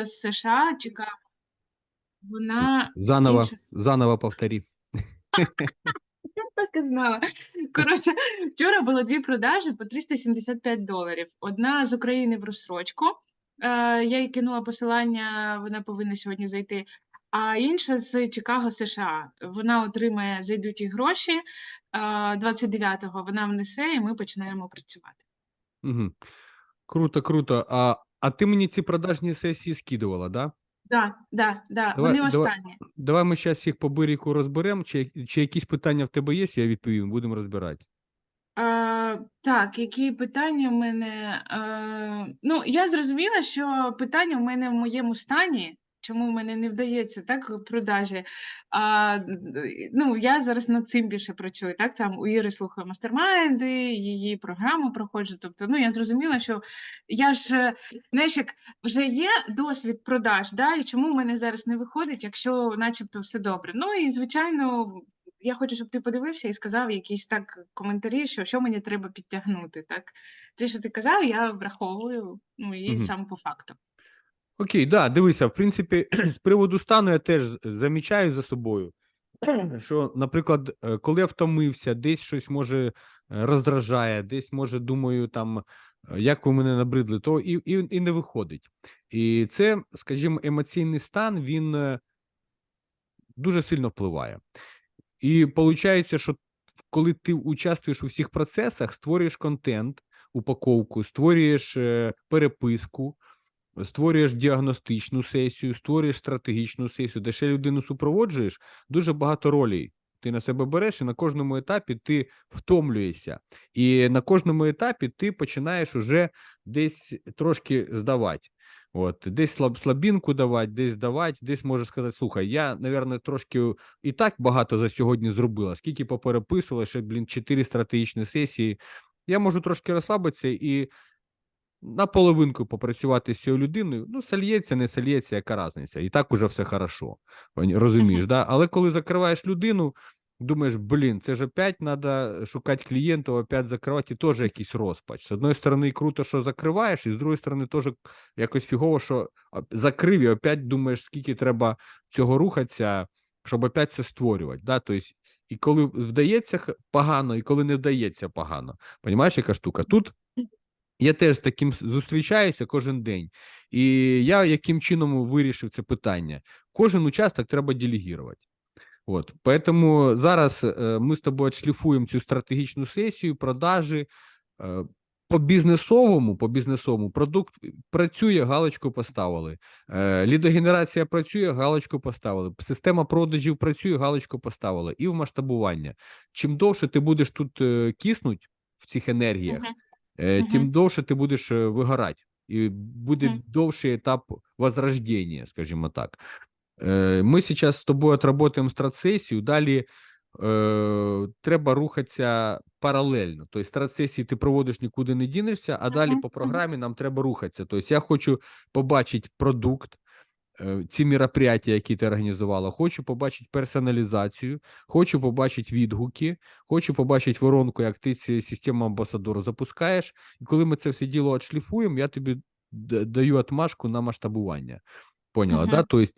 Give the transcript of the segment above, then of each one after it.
з США, Чикаго. Вона Заново, інша заново повтори. Я так і знала. Коротше, вчора було дві продажі по 375 доларів. Одна з України в розсрочку. Е, я їй кинула посилання, вона повинна сьогодні зайти. А інша з Чикаго, США. Вона отримає, зайдуть їй гроші. е, 29-го вона внесе, і ми починаємо працювати. Угу. Круто, круто. А, а ти мені ці продажні сесії скидувала, да? Так, да, да, Давай- вони давай- останні. Давай ми зараз їх по биріку розберемо. Чи, чи якісь питання в тебе є, я відповім, будемо розбирати. Е, так, які питання в мене? Е, ну, я зрозуміла, що питання в мене в моєму стані, чому в мене не вдається так продажі. А, ну, я зараз над цим більше працюю. Так, там у Іри слухаю мастермайнди, її програму проходжу. Тобто, ну, я зрозуміла, що я ж, е, знаєш, як вже є досвід продаж, да, і чому в мене зараз не виходить, якщо начебто все добре. Ну і звичайно, я хочу, щоб ти подивився і сказав якісь так коментарі, що, що мені треба підтягнути. Так, те, що ти казав, я враховую, ну і Мгм. сам по факту. Окей, да, дивися, в принципі, з приводу стану я теж замічаю за собою, що, наприклад, е, коли я втомився, десь щось може е, роздражає, десь може думаю, там, е, як ви мене набридли, то і, і, і не виходить. І це, скажімо, емоційний стан, він дуже сильно впливає. І виходить, що коли ти участвуєш у всіх процесах, створюєш контент, упаковку, створюєш переписку, створюєш діагностичну сесію, створюєш стратегічну сесію, де ще людину супроводжуєш, дуже багато ролей. Ти на себе береш, і на кожному етапі ти втомлюєшся. І на кожному етапі ти починаєш уже десь трошки здавати. От, десь слаб, слабінку давати, десь здавати, десь можеш сказати: слухай, я, напевно, трошки і так багато за сьогодні зробила, скільки попереписувала, ще, блін, чотири стратегічні сесії. Я можу трошки розслабитися і на половинку попрацювати з цією людиною. Ну, сольється, не сольється, яка різниця. І так уже все хорошо. Розумієш, да? Але коли закриваєш людину, думаєш, блін, це ж опять треба шукати клієнтів, опять закривати, і теж якийсь розпач. З одної сторони, круто, що закриваєш, і з другої сторони, теж якось фігово, що закрив і опять думаєш, скільки треба цього рухатися, щоб опять це створювати. Да? Тобто, і коли вдається погано, і коли не вдається погано. Понімаєш, яка штука? Тут я теж з таким зустрічаюся кожен день. І я яким чином вирішив це питання? Кожен участок треба делегувати. От, поэтому зараз е, ми з тобою шліфуємо цю стратегічну сесію, продажі. Е, по бізнесовому, по бізнесовому продукт працює, галочку поставили. Е, лідогенерація працює, галочку поставили. Система продажів працює, галочку поставили. І в масштабування. Чим довше ти будеш тут е, киснуть в цих енергіях, Мгм. Е, Мгм. тим довше ти будеш е, вигорати, і буде угу. довший етап возрождення, скажімо так. Е, Ми зараз з тобою отработаємо стратсесію, далі е, треба рухатися паралельно. Тобто стратсесії ти проводиш нікуди не дінешся, а далі по програмі нам треба рухатися. Тобто я хочу побачити продукт, ці мероприятия, які ти організувала, хочу побачити персоналізацію, хочу побачити відгуки, хочу побачити воронку, як ти ці систему амбасадору запускаєш. І коли ми це все діло отшліфуємо, я тобі даю отмашку на масштабування. Поняла, да? Тобто,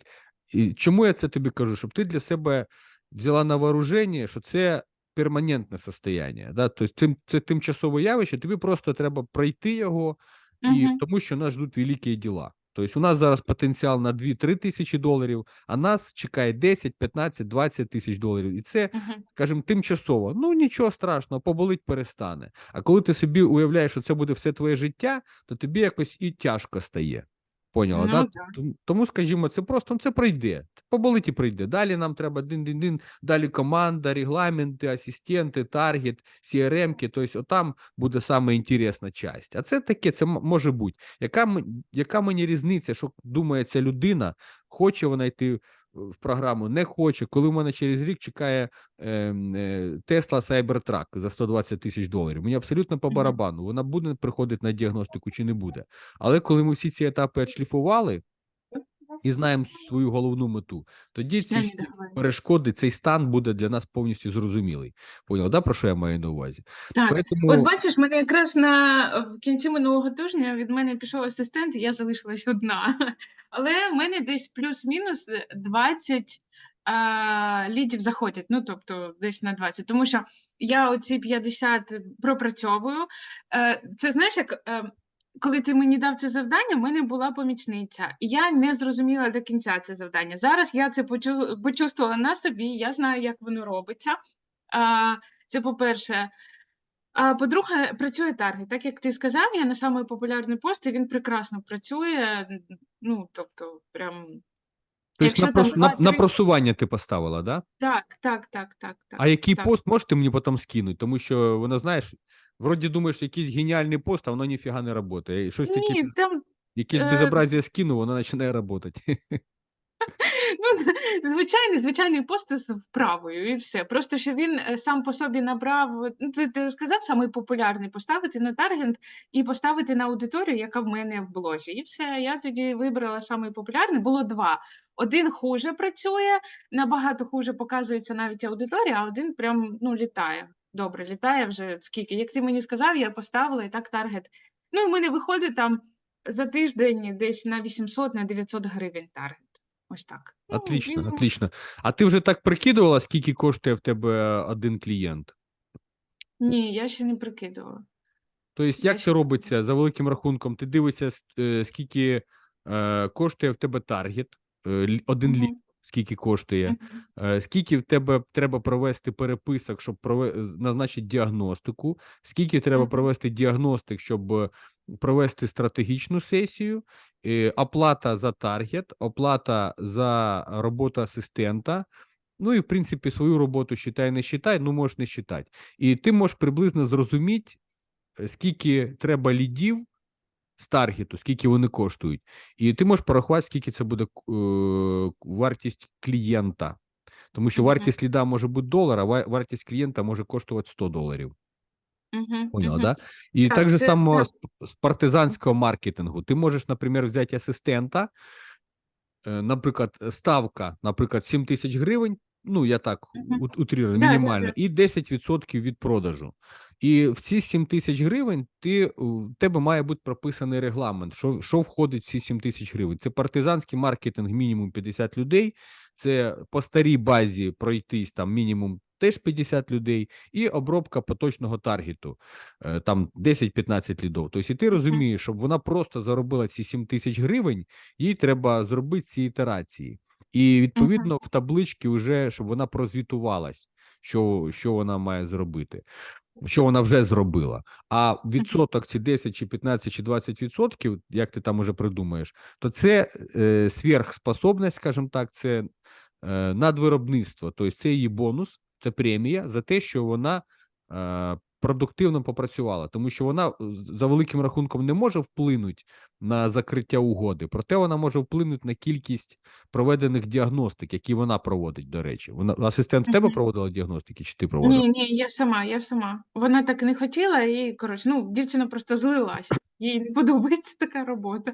і чому я це тобі кажу? Щоб ти для себе взяла на вооруження, що це перманентне состояние. Да? Тобто, цим, це тимчасове явище, тобі просто треба пройти його, і Мгм. тому що нас ждуть великі діла. Тобто, у нас зараз потенціал на 2-3 тисячі доларів, а нас чекає 10, 15, 20 тисяч доларів. І це скажімо, тимчасово, ну нічого страшного, поболить перестане. А коли ти собі уявляєш, що це буде все твоє життя, то тобі якось і тяжко стає. Поняла, Ну, да? да. Тому- скажімо, це просто ну, це пройде. Поболить і пройде. Далі нам треба дин-дин-дин, далі команда, регламенти, асистенти, таргет, CRM-ки. Тобто, отам буде саме інтересна часть. А це таке, це може бути. Яка, яка мені різниця, що думає ця людина, хоче вона йти в програму, не хоче. Коли в мене через рік чекає Тесла е, Cybertruck за 120 тисяч доларів, мені абсолютно по барабану. Вона буде приходити на діагностику чи не буде. Але коли ми всі ці етапи відшліфували, і знаємо свою головну мету, тоді ці всі перешкоди, цей стан буде для нас повністю зрозумілий. Поняв, да, про що я маю на увазі? Так, Поэтому... От бачиш, мене якраз на в кінці минулого тижня від мене пішов асистент, і я залишилась одна. Але в мене десь плюс-мінус 20 а, лідів заходять. Ну, тобто, десь на 20. Тому що я оці 50 пропрацьовую. Е, Це знаєш, як. Коли ти мені дав це завдання, в мене була помічниця, і я не зрозуміла до кінця це завдання. Зараз я це почу, почувствувала на собі, я знаю, як воно робиться. А, це по-перше. А по-друге, працює таргет. Так як ти сказав, я на самий популярний пост, і він прекрасно працює. Ну, тобто, прям Тобто на, там на, на просування ти поставила, да? так, так, так, так, так. А який так. пост можеш ти мені потім скинути? Тому що вона, знаєш, вроді думаєш, якийсь геніальний пост, а воно ніфіга не працює. Щось таке, Ні, там якесь е, безобразие скину, воно починає працювати. ну, звичайний, звичайний пост з вправою, і все. Просто що він е, сам по собі набрав. Ну, ти, ти сказав самий популярний поставити на таргет і поставити на аудиторію, яка в мене в блозі. І все. Я тоді вибрала самий популярний. Було два. Один хуже працює, набагато хуже показується навіть аудиторія, а один прям ну, літає. Добре, літає вже скільки. Як ти мені сказав, я поставила і так таргет. Ну, і в мене виходить там за тиждень десь на 800 на 900 гривень таргет. Ось так. Ну, Отлично, він- отлично. А ти вже так прикидувала, скільки коштує в тебе один клієнт? Ні, я ще не прикидувала. Тобто, як ще це так робиться за великим рахунком? Ти дивишся, е, скільки е, коштує в тебе таргет, е, лі- один Мгм. лід, скільки коштує, е, скільки в тебе треба провести переписок, щоб назначити діагностику, скільки треба провести діагностик, щоб е, провести стратегічну сесію, е, оплата за таргет, оплата за роботу асистента. Ну і в принципі свою роботу считай, не считай, ну можеш не считати. І ти можеш приблизно зрозуміти, скільки треба лідів з таргету, скільки вони коштують, і ти можеш порахувати, скільки це буде е, вартість клієнта. Тому що вартість ліда може бути долар, а вартість клієнта може коштувати 100 доларів. Мгм. Поняла, Мгм. да? І Так, так же це- само так. з, партизанського маркетингу. Ти можеш, наприклад, взяти асистента, е, наприклад, ставка, наприклад, 7 тисяч гривень. Ну, я так Мгм. ут- утрирую, Да, да, мінімально, да. і 10% від продажу. І в ці 7 тисяч гривень ти, в тебе має бути прописаний регламент, що, що входить в ці 7 тисяч гривень. Це партизанський маркетинг, мінімум 50 людей, це по старій базі пройтись там мінімум теж 50 людей, і обробка поточного таргету, е, там 10-15 лідов. Тобто, і ти розумієш, щоб вона просто заробила ці 7 тисяч гривень, їй треба зробити ці ітерації. І відповідно в табличці вже, щоб вона прозвітувалась, що, що вона має зробити, що вона вже зробила. А відсоток ці 10 чи 15 чи 20 відсотків, як ти там уже придумаєш, то це е, сверхспособність, скажімо так, це е, надвиробництво. Тобто це її бонус, це премія за те, що вона е, продуктивно попрацювала, тому що вона е, за великим рахунком не може вплинути на закриття угоди, проте вона може вплинути на кількість проведених діагностик, які вона проводить, до речі. Вона асистент в тебе проводила діагностики, чи ти проводила? Ні, ні, я сама, я сама. Вона так не хотіла, і коротше, ну, дівчина просто злилась. Їй не подобається така робота.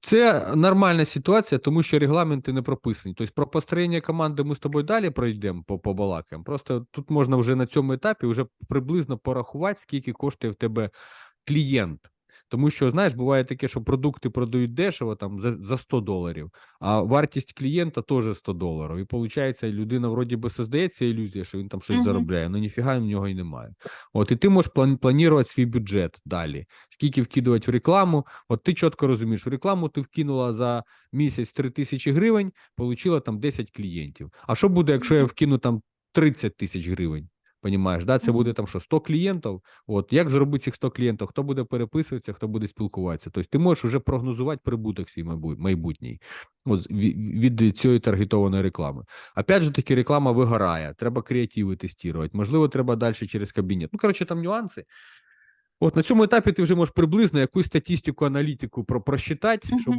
Це нормальна ситуація, тому що регламенти не прописані. Тобто про построєння команди ми з тобою далі пройдемо по побалакаємо. Просто тут можна вже на цьому етапі вже приблизно порахувати, скільки коштує в тебе клієнт. Тому що, знаєш, буває таке, що продукти продають дешево там за, за 100 доларів, а вартість клієнта теж 100 доларів. І виходить, людина вроді би создається ілюзія, що він там щось Мгм. заробляє, але ніфіга в нього і немає. От і ти можеш план- планувати свій бюджет далі, скільки вкидувати в рекламу. От ти чітко розумієш, в рекламу ти вкинула за місяць 3 тисячі гривень, отримала там 10 клієнтів. А що буде, якщо я вкину там 30 тисяч гривень? Понімаєш, да? Це буде там що 100 клієнтів. От як зробити цих 100 клієнтів? Хто буде переписуватися, хто буде спілкуватися? Тобто ти можеш вже прогнозувати прибуток свій майбутній от, від, цієї таргетованої реклами. Опять же таки, реклама вигорає, треба креативи тестувати. Можливо, треба далі через кабінет. Ну, коротше, там нюанси. От на цьому етапі ти вже можеш приблизно якусь статистику, аналітику про просчитати, Мгм. щоб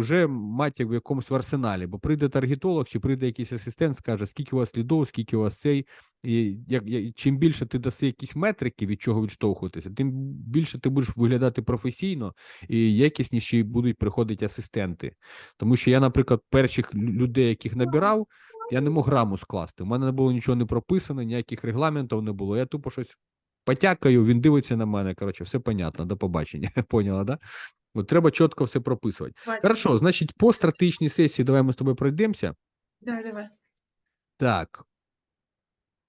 вже мати в якомусь в арсеналі. Бо прийде таргетолог чи прийде якийсь асистент, скаже, скільки у вас слідов, скільки у вас цей. І як, як, чим більше ти даси якісь метрики, від чого відштовхуватися, тим більше ти будеш виглядати професійно і якісніші будуть приходити асистенти. Тому що я, наприклад, перших людей, яких набирав, я не мог граму скласти. У мене не було нічого не прописано, ніяких регламентів не було. Я тупо щось потякаю, він дивиться на мене. Коротше, все понятно, до побачення. Поняла, да? От треба чітко все прописувати. Хорошо, значить, по стратегічній сесії давай ми з тобою пройдемося. Давай, давай. Так,